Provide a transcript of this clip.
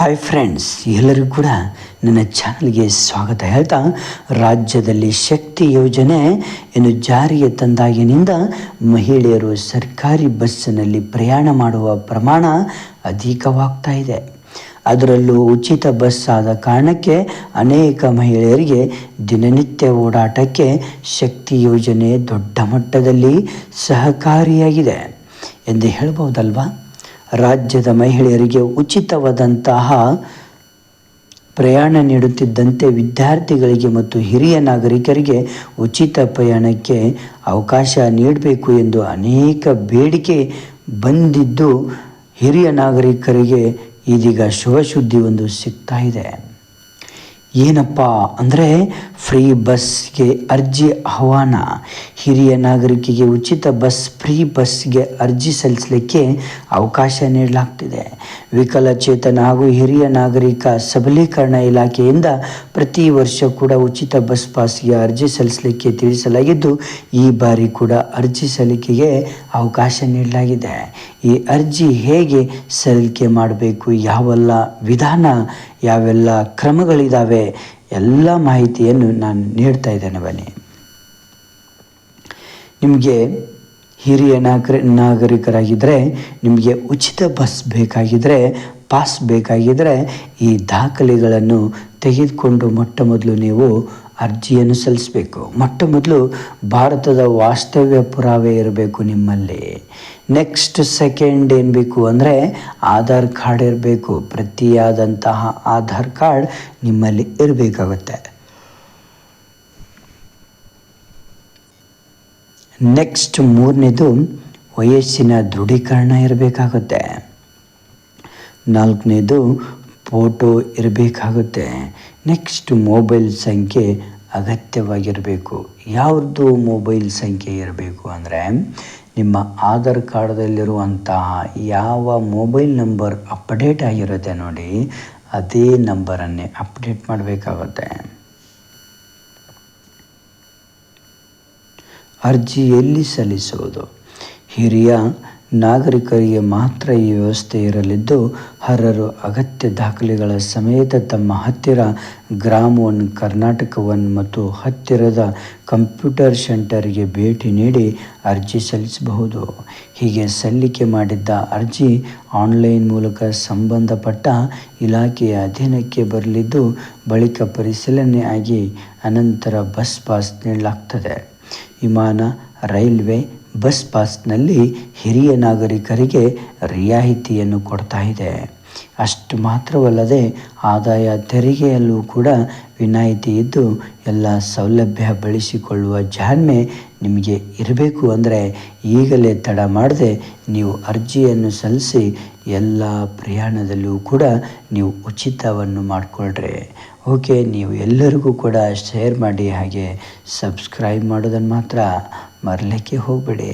Hi friends ಎಲ್ಲರಿಗೂ ಕೂಡ ನನ್ನ ಚಾನಲ್ಗೆ ಸ್ವಾಗತ. ಹೇಳ್ತಾ, ರಾಜ್ಯದಲ್ಲಿ ಶಕ್ತಿ ಯೋಜನೆ ಇನ್ನು ಜಾರಿಗೆ ತಂದಾಗಿನಿಂದ ಮಹಿಳೆಯರು ಸರ್ಕಾರಿ ಬಸ್ಸಿನಲ್ಲಿ ಪ್ರಯಾಣ ಮಾಡುವ ಪ್ರಮಾಣ ಅಧಿಕವಾಗ್ತಾ ಇದೆ. ಅದರಲ್ಲೂ ಉಚಿತ ಬಸ್ ಆದ ಕಾರಣಕ್ಕೆ ಅನೇಕ ಮಹಿಳೆಯರಿಗೆ ದಿನನಿತ್ಯ ಓಡಾಟಕ್ಕೆ ಶಕ್ತಿ ಯೋಜನೆ ದೊಡ್ಡ ಮಟ್ಟದಲ್ಲಿ ಸಹಕಾರಿಯಾಗಿದೆ. ಎಂದು ಹೇಳ್ಬೋದಲ್ವಾ? ರಾಜ್ಯದ ಮಹಿಳೆಯರಿಗೆ ಉಚಿತವಾದಂತಹ ಪ್ರಯಾಣ ನೀಡುತ್ತಿದ್ದಂತೆ ವಿದ್ಯಾರ್ಥಿಗಳಿಗೆ ಮತ್ತು ಹಿರಿಯ ನಾಗರಿಕರಿಗೆ ಉಚಿತ ಪ್ರಯಾಣಕ್ಕೆ ಅವಕಾಶ ನೀಡಬೇಕು ಎಂದು ಅನೇಕ ಬೇಡಿಕೆ ಬಂದಿದ್ದು ಹಿರಿಯ ನಾಗರಿಕರಿಗೆ ಇದೀಗ ಶುಭ ಸುದ್ದಿ ಒಂದು ಸಿಗ್ತಾ ಇದೆ. ಏನಪ್ಪ ಅಂದರೆ ಫ್ರೀ ಬಸ್ಗೆ ಅರ್ಜಿ ಆಹ್ವಾನ. ಹಿರಿಯ ನಾಗರಿಕಿಗೆ ಉಚಿತ ಬಸ್ ಫ್ರೀ ಬಸ್ಗೆ ಅರ್ಜಿ ಸಲ್ಲಿಸಲಿಕ್ಕೆ ಅವಕಾಶ ನೀಡಲಾಗ್ತಿದೆ. ವಿಕಲಚೇತನ ಹಾಗೂ ಹಿರಿಯ ನಾಗರಿಕ ಸಬಲೀಕರಣ ಇಲಾಖೆಯಿಂದ ಪ್ರತಿ ವರ್ಷ ಕೂಡ ಉಚಿತ ಬಸ್ ಪಾಸ್ಗೆ ಅರ್ಜಿ ಸಲ್ಲಿಸಲಿಕ್ಕೆ ತಿಳಿಸಲಾಗಿದ್ದು, ಈ ಬಾರಿ ಕೂಡ ಅರ್ಜಿ ಸಲ್ಲಿಕೆಗೆ ಅವಕಾಶ ನೀಡಲಾಗಿದೆ. ಈ ಅರ್ಜಿ ಹೇಗೆ ಸಲ್ಲಿಕೆ ಮಾಡಬೇಕು? ಯಾವೆಲ್ಲ ವಿಧಾನ, ಯಾವೆಲ್ಲ ಕ್ರಮಗಳಿದ್ದಾವೆ ಎಲ್ಲ ಮಾಹಿತಿಯನ್ನು ನಾನು ನೀಡ್ತಾ ಇದ್ದೇನೆ ಬನ್ನಿ. ನಿಮಗೆ ಹಿರಿಯ ನಾಗರಿ ನಾಗರಿಕರಾಗಿದ್ದರೆ ನಿಮಗೆ ಉಚಿತ ಬಸ್ ಬೇಕಾಗಿದ್ದರೆ ಪಾಸ್ ಬೇಕಾಗಿದ್ದರೆ ಈ ದಾಖಲೆಗಳನ್ನು ತೆಗೆದುಕೊಂಡು ಮೊಟ್ಟ ಮೊದಲು ನೀವು ಅರ್ಜಿಯನ್ನು ಸಲ್ಲಿಸಬೇಕು. ಮೊಟ್ಟ ಮೊದಲು ಭಾರತದ ವಾಸ್ತವ್ಯ ಪುರಾವೆ ಇರಬೇಕು ನಿಮ್ಮಲ್ಲಿ. ನೆಕ್ಸ್ಟ್ ಸೆಕೆಂಡ್ ಏನು ಬೇಕು ಅಂದರೆ ಆಧಾರ್ ಕಾರ್ಡ್ ಇರಬೇಕು. ಪ್ರತಿಯಾದಂತಹ ಆಧಾರ್ ಕಾರ್ಡ್ ನಿಮ್ಮಲ್ಲಿ ಇರಬೇಕಾಗುತ್ತೆ. ನೆಕ್ಸ್ಟ್ ಮೂರನೇದು ವಯಸ್ಸಿನ ದೃಢೀಕರಣ ಇರಬೇಕಾಗುತ್ತೆ. ನಾಲ್ಕನೇದು ಫೋಟೋ ಇರಬೇಕಾಗುತ್ತೆ. ನೆಕ್ಸ್ಟ್ ಮೊಬೈಲ್ ಸಂಖ್ಯೆ ಅಗತ್ಯವಾಗಿರಬೇಕು. ಯಾವುದು ಮೊಬೈಲ್ ಸಂಖ್ಯೆ ಇರಬೇಕು ಅಂದರೆ, ನಿಮ್ಮ ಆಧಾರ್ ಕಾರ್ಡದಲ್ಲಿರುವಂತಹ ಯಾವ ಮೊಬೈಲ್ ನಂಬರ್ ಅಪ್ಡೇಟ್ ಆಗಿರುತ್ತೆ ನೋಡಿ, ಅದೇ ನಂಬರನ್ನೇ ಅಪ್ಡೇಟ್ ಮಾಡಬೇಕಾಗುತ್ತೆ. ಅರ್ಜಿ ಎಲ್ಲಿ ಸಲ್ಲಿಸುವುದು? ಹಿರಿಯ ನಾಗರಿಕರಿಗೆ ಮಾತ್ರ ಈ ವ್ಯವಸ್ಥೆ ಇರಲಿದ್ದು, ಹರರು ಅಗತ್ಯ ದಾಖಲೆಗಳ ಸಮೇತ ತಮ್ಮ ಹತ್ತಿರ ಗ್ರಾಮ ಒನ್ ಕರ್ನಾಟಕ ಒನ್ ಮತ್ತು ಹತ್ತಿರದ ಕಂಪ್ಯೂಟರ್ ಸೆಂಟರ್ಗೆ ಭೇಟಿ ನೀಡಿ ಅರ್ಜಿ ಸಲ್ಲಿಸಬಹುದು. ಹೀಗೆ ಸಲ್ಲಿಕೆ ಮಾಡಿದ್ದ ಅರ್ಜಿ ಆನ್ಲೈನ್ ಮೂಲಕ ಸಂಬಂಧಪಟ್ಟ ಇಲಾಖೆಯ ಅಧೀನಕ್ಕೆ ಬರಲಿದ್ದು, ಬಳಿಕ ಪರಿಶೀಲನೆ ಆಗಿ ಅನಂತರ ಬಸ್ ಪಾಸ್ ನೀಡಲಾಗ್ತದೆ. ವಿಮಾನ, ರೈಲ್ವೆ ಬಸ್ ಪಾಸ್ನಲ್ಲಿ ಹಿರಿಯ ನಾಗರಿಕರಿಗೆ ರಿಯಾಯಿತಿಯನ್ನು ಕೊಡ್ತಾ ಇದೆ. ಅಷ್ಟು ಮಾತ್ರವಲ್ಲದೆ ಆದಾಯ ತೆರಿಗೆಯಲ್ಲೂ ಕೂಡ ವಿನಾಯಿತಿ ಇದ್ದು ಎಲ್ಲ ಸೌಲಭ್ಯ ಬಳಸಿಕೊಳ್ಳುವ ಜಾಣ್ಮೆ ನಿಮಗೆ ಇರಬೇಕು ಅಂದರೆ ಈಗಲೇ ತಡ ಮಾಡದೆ ನೀವು ಅರ್ಜಿಯನ್ನು ಸಲ್ಲಿಸಿ ಎಲ್ಲ ಪ್ರಯಾಣದಲ್ಲೂ ಕೂಡ ನೀವು ಉಚಿತವನ್ನು ಮಾಡಿಕೊಳ್ಳ್ರೆ ಓಕೆ ನೀವು ಎಲ್ಲರಿಗೂ ಕೂಡ ಶೇರ್ ಮಾಡಿ ಹಾಗೆ ಸಬ್ಸ್ಕ್ರೈಬ್ ಮಾಡೋದನ್ನು ಮಾತ್ರ ಮರಲಿಕ್ಕೆ ಹೋಗಬೇಡಿ.